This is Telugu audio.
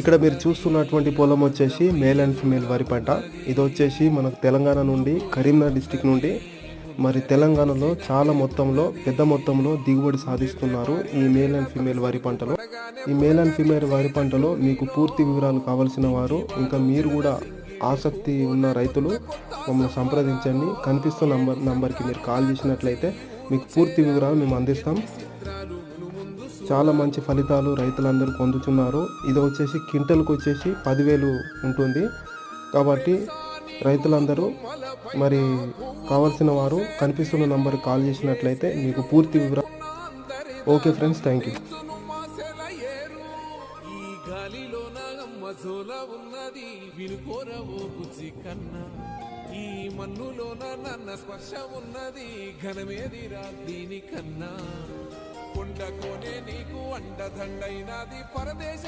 ఇక్కడ మీరు చూస్తున్నటువంటి పొలం వచ్చేసి మేల్ అండ్ ఫిమేల్ వరి పంట. ఇది వచ్చేసి మనకు తెలంగాణ నుండి కరీంనగర్ డిస్టిక్ నుండి. మరి తెలంగాణలో చాలా మొత్తంలో పెద్ద మొత్తంలో దిగుబడి సాధిస్తున్నారు ఈ మేల్ అండ్ ఫిమేల్ వరి పంటలో. ఈ మేల్ అండ్ ఫిమేల్ వరి పంటలో మీకు పూర్తి వివరాలు కావాల్సిన వారు ఇంకా మీరు కూడా ఆసక్తి ఉన్న రైతులు మమ్మల్ని సంప్రదించండి. కనిపిస్తున్న నంబర్ నంబర్కి మీరు కాల్ చేసినట్లయితే మీకు పూర్తి వివరాలు మేము అందిస్తాం. చాలా మంచి ఫలితాలు రైతులందరూ పొందుతున్నారు. ఇది వచ్చేసి క్వింటల్కి వచ్చేసి పదివేలు ఉంటుంది. కాబట్టి రైతులందరూ మరి కావాల్సిన వారు కనిపిస్తున్న నంబర్ కాల్ చేసినట్లయితే మీకు పూర్తి వివరాలు ఓకే ఫ్రెండ్స్ థ్యాంక్ యూ మజోల ఉన్నది వినుకోరవో బుజ్జి కన్నా. ఈ మన్నులోన నన్న స్పర్శ ఉన్నది ఘనమేదిరా దీనికన్నా. కొండ కోనే నీకు అండదండైనది. పరదేశ